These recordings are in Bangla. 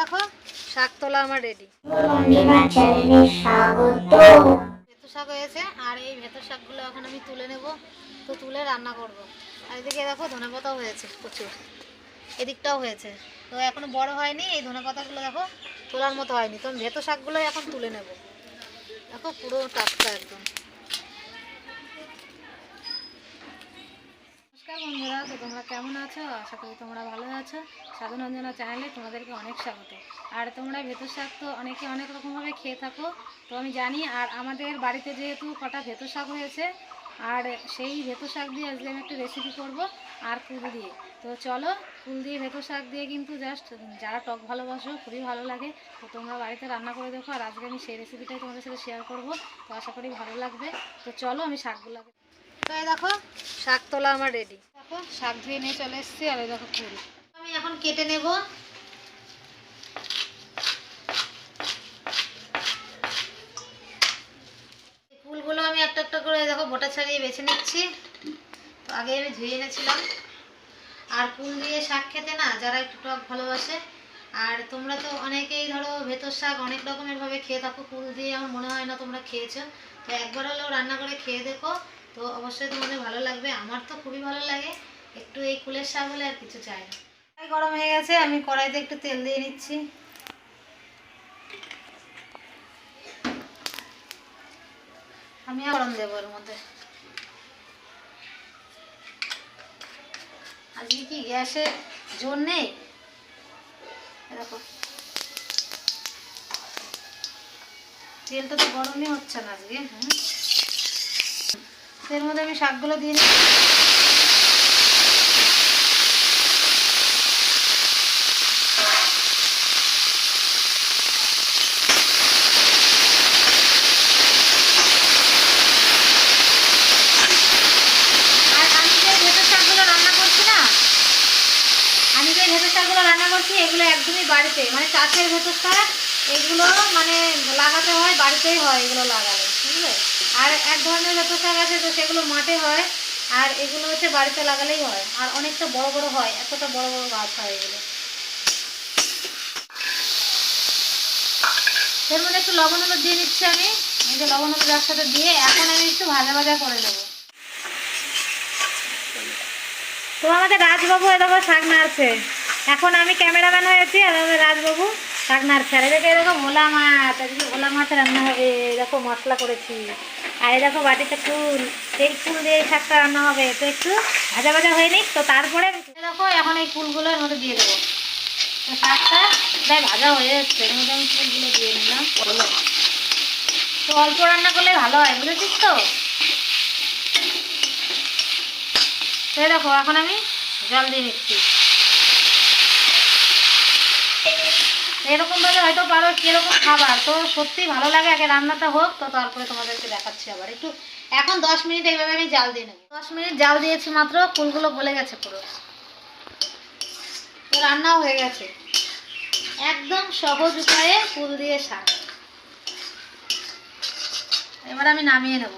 দেখো শাক তোলা আমার রেডি ভেতর শাক হয়েছে, আর এই ভেতর শাকগুলো এখন আমি তুলে নেব, তো তুলে রান্না করব। আর এদিকে দেখো, ধনে পাতাও হয়েছে প্রচুর। এদিকটাও হয়েছে। তো এখনও বড় হয়নি, এই ধনে পাতাগুলো দেখো, তোলার মতো হয়নি। তো ভেতর শাকগুলো এখন তুলে নেব। দেখো পুরো টাটকা একদম। নমস্কার বন্ধুরা, তো তোমরা কেমন আছো? আশা করি তোমরা ভালো আছো। সাধু নন্দনা চ্যানেলে তোমাদেরকে অনেক স্বাগত। আর তোমরা ভেতর শাক তো অনেকে অনেক রকমভাবে খেয়ে থাকো, তো আমি জানি আর আমাদের বাড়িতে যেহেতু কটা ভেতর শাক হয়েছে, আর সেই ভেতর শাক দিয়ে আজকে আমি একটা রেসিপি করব আর কুল দিয়ে। তো চলো কুল দিয়ে ভেতর শাক দিয়ে কিন্তু জাস্ট যারা টক ভালোবাসো, খুবই ভালো লাগে, তো তোমরা বাড়িতে রান্না করে দেখো। আর আজকে আমি সেই রেসিপিটাই তোমাদের সাথে শেয়ার করব, তো আশা করি ভালো লাগবে। তো চলো আমি শাকগুলো দেখো, শাক তোলা আমার রেডি দেখো, শাক ধুয়ে নিয়ে চলে আর দেখো আমি এখন কেটে নেব। ফুলগুলো আমি একটা একটা করে দেখো বোটা ছাড়িয়ে বেছে নিচ্ছি। তো আগে আমি ধুয়ে এনেছিলাম। আর ফুল দিয়ে শাক খেতে না, যারা একটু টক ভালোবাসে, আর তোমরা তো অনেকেই ধরো ভেতর শাক অনেক রকমের ভাবে খেয়ে থাকো, ফুল দিয়ে আমার মনে হয় না তোমরা খেয়েছো। তো একবার হলেও রান্না করে খেয়ে দেখো। তো অবশ্যই তোমাদের ভালো লাগবে, আমার তো খুবই ভালো লাগে। একটু এই কুলের শাক হলে আর কিছু চাই না। গরম হয়ে গেছে, আমি কড়াইতে একটু তেল দিয়ে নিচ্ছি। আমি গরম দেবো ওর মধ্যে। আজকে কি গ্যাসে জোর নেই? দেখো। তেলটা তো গরমই হচ্ছে না আজকে, হুম। এর মধ্যে আমি শাকগুলো দিয়ে নিই এগুলো একদমই বাড়িতে মানে চাষের ভেতর শাক এগুলো মানে লাগাতে হয়, বাড়িতেই হয়, এগুলো লাগালে। বুঝলে? আর এক ধরনের ভেতর শাক আছে তো সেগুলো মাঠে হয়, আর এগুলো হচ্ছে বাড়িতে লাগালেই হয়। আর অনেকটা বড় বড় হয়, এতটা বড় বড় গাছ হয় এগুলো। এর মধ্যে একটু লবণ দিয়ে নিচ্ছি আমি। এই যে লবণ হলুদ একসাথে দিয়ে এখন আমি একটু ভাজা ভাজা করে নেব। তো আমাদের রাজবাবু এরকম শাক নাড়ছে এখন আমি ক্যামেরাম্যান হয়েছি আর আমাদের রাজবাবু নাড়ছে আর এদিকে এরকম ভোলা মাছ আজকে ভোলা মাছ রান্না হবে দেখো মশলা করেছি। আর দেখো বাটিতে ফুল এই ফুল দিয়ে শাকটা রান্না হবে। তো একটু ভাজা ভাজা হয়ে নিক, তো তারপরে দেখো এখন এই ফুলগুলো এর মধ্যে দিয়ে দেবো। তো শাকটা প্রায় ভাজা হয়ে যাচ্ছে, এর মধ্যে আমি ফুলগুলো দিয়ে নিলাম তো অল্প রান্না করলে ভালো হয়, বুঝেছিস তো? দেখো, এখন আমি জল দিয়ে নিচ্ছি এরকম ভাবে হয়তো পারো কীরকম খাবার। তো সত্যি ভালো লাগে, আগে রান্নাটা হোক, তো তারপরে তোমাদেরকে দেখাচ্ছি আবার। একটু, এখন দশ মিনিট এইভাবে আমি জাল দিয়ে নেব। দশ মিনিট জাল দিয়েছি মাত্র, ফুলগুলো গলে গেছে পুরো। তো রান্নাও হয়ে গেছে। একদম সহজ উপায়ে ফুল দিয়ে শাক এবার আমি নামিয়ে নেব।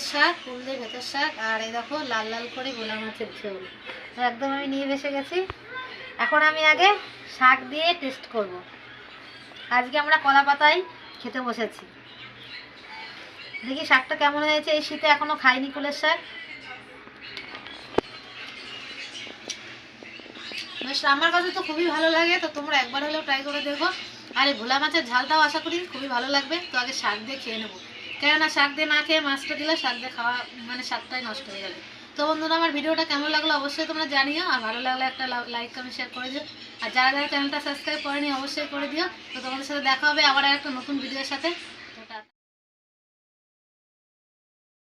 কুলের শাক কুল দিয়ে ভেতর শাক, আর এই দেখো লাল লাল করে গোলা মাছের ঝোল। একদম আমি নিয়ে বসে গেছি। এখন আমি আগে শাক দিয়ে টেস্ট করব। আজকে আমরা কলা পাতায় খেতে বসেছি। দেখি শাকটা কেমন হয়েছে। এই শীতে এখনও খাইনি কুলের শাক। বেশ, আমার কাছে তো খুবই ভালো লাগে। তো তোমরা একবার হলেও ট্রাই করে দেখো। আর এই ভোলা মাছের ঝালটাও আশা করি খুবই ভালো লাগবে। তো আগে শাক দিয়ে খেয়ে নেব। কেননা শাক দিয়ে না খেয়ে মাছটা দিলে শাক দিয়ে খাওয়া মানে স্বাদটাই নষ্ট হয়ে যাবে। তো বন্ধুরা, আমার ভিডিওটা কেমন লাগল অবশ্যই তোমরা জানিও, আর ভালো লাগলে একটা লাইক কমেন্ট শেয়ার করে দিও। আর যারা যারা চ্যানেলটা সাবস্ক্রাইব করেনি, অবশ্যই করে দিও। তো তোমাদের সাথে দেখা হবে আবার একটা নতুন ভিডিওর সাথে।